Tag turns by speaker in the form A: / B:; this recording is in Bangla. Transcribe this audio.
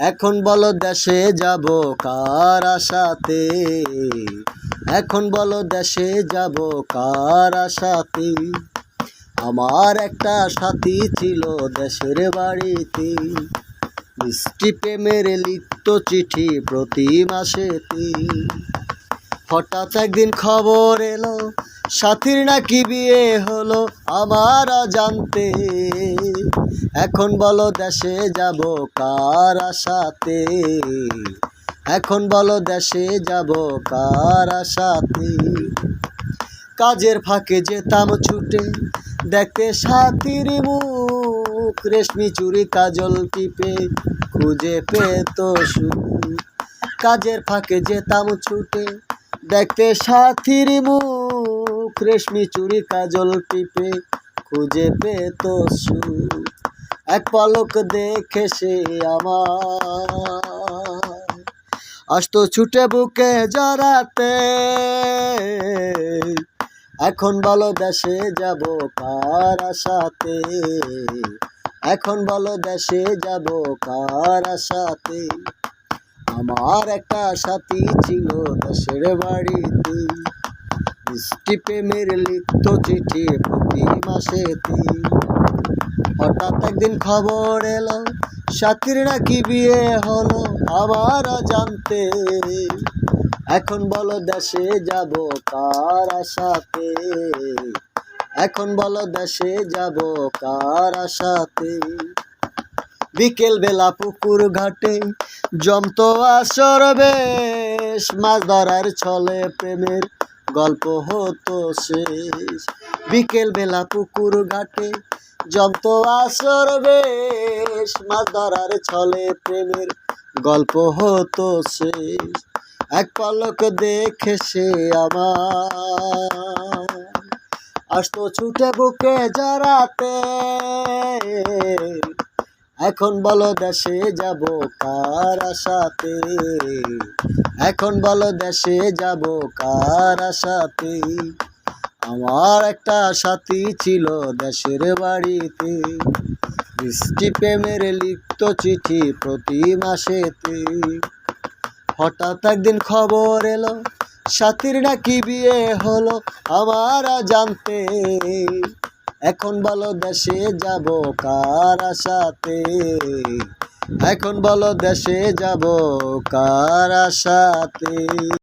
A: এখন বলো দেশে যাব কার আশাতে? এখন বলো দেশে যাব কার আশাতে? আমার একটা সাথী ছিল দেশের বাড়িতে। মিষ্টি প্রেমের লিখত চিঠি প্রতি মাসেতে। হঠাৎ একদিন খবর এলো, সাথীর নাকি বিয়ে হলো। আমার জানতে। এখন বলো দেশে যাব কার আশাতে? এখন বলো দেশে যাব কার আশাতে? কাজের ফাঁকে যেতাম ছুটে, দেখতে সাথীর মুখ। রেশমি চুরি কাজল টিপে, খুঁজে পেত সুখ। কাজের ফাঁকে যেতাম ছুটে, দেখতে সাথীর মুখ। রেশমি চুরি কাজল টিপে খুঁজে পেত এক পলক দেখে সে আমার। আসতো ছুটে বুকে জড়াতে। এখন বলো দেশে যাব কার আশাতে? এখন বলো দেশে যাব কার আশাতে? আমার একটা সাথী ছিল দেশের বাড়িতে। মিষ্টি প্রেমের লিখত চিঠি প্রতি মাসেতে হঠাৎ একদিন খবর এলো, সাথীর নাকি বিয়ে হলো, আবার জানতে এখন বলো দেশে যাব কার আশাতে? এখন বলো দেশে যাব কার আশাতে? বিকেল বেলা পুকুর ঘাটে জমতো আসর বেশ, মাছ ধরার ছলে প্রেমের গল্প হতো শেষ। বিকেল বেলা পুকুর ঘাটে জমতো আসর বেশ। মাছ ধরার ছলে প্রেমের গল্প হতো শেষ। এক পলক দেখে সে আমার। আসতো ছুটে বুকে জড়াতে। এখন বলো দেশে যাব কার আশাতে? এখন বলো দেশে যাব কার আশাতে? আমার একটা সাথী ছিল দেশের বাড়িতে। বৃষ্টি প্রেমের লিখত চিঠি প্রতি মাসেতে। হঠাৎ একদিন খবর এলো, সাথীর নাকি বিয়ে হলো আমার জানতে। এখন বলো দেশে যাব কার আশাতে? এখন বলো দেশে যাব কার আশাতে?